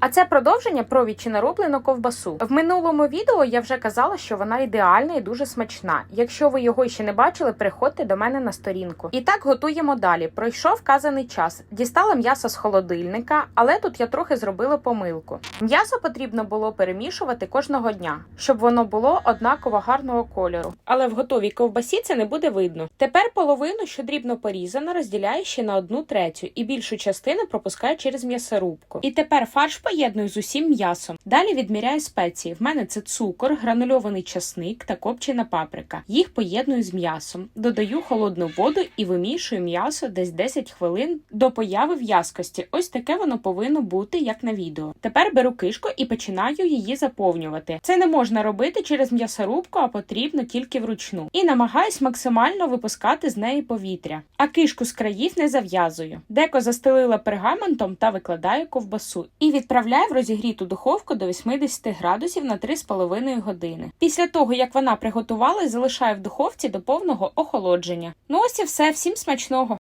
А це продовження про відчина рублену ковбасу. В минулому відео я вже казала, що вона ідеальна і дуже смачна. Якщо ви його ще не бачили, приходьте до мене на сторінку. І так готуємо далі. Пройшов вказаний час. Дістала м'ясо з холодильника, але тут я трохи зробила помилку. М'ясо потрібно було перемішувати кожного дня, щоб воно було однаково гарного кольору. Але в готовій ковбасі це не буде видно. Тепер половину, що дрібно порізано, розділяю ще на одну третю і більшу частину пропускаю через м'ясорубку. І тепер фарш поєдную з усім м'ясом. Далі відміряю спеції. В мене це цукор, гранульований часник та копчена паприка. Їх поєдную з м'ясом. Додаю холодну воду і вимішую м'ясо десь 10 хвилин до появи в'язкості. Ось таке воно повинно бути, як на відео. Тепер беру кишку і починаю її заповнювати. Це не можна робити через м'ясорубку, а потрібно тільки вручну. І намагаюсь максимально випускати з неї повітря. А кишку з країв не зав'язую. Деко застелила пергаментом та викладаю ковбасу і відправляю в розігріту духовку до 80 градусів на 3,5 години. Після того, як вона приготувалась, залишаю в духовці до повного охолодження. Ну ось і все, всім смачного!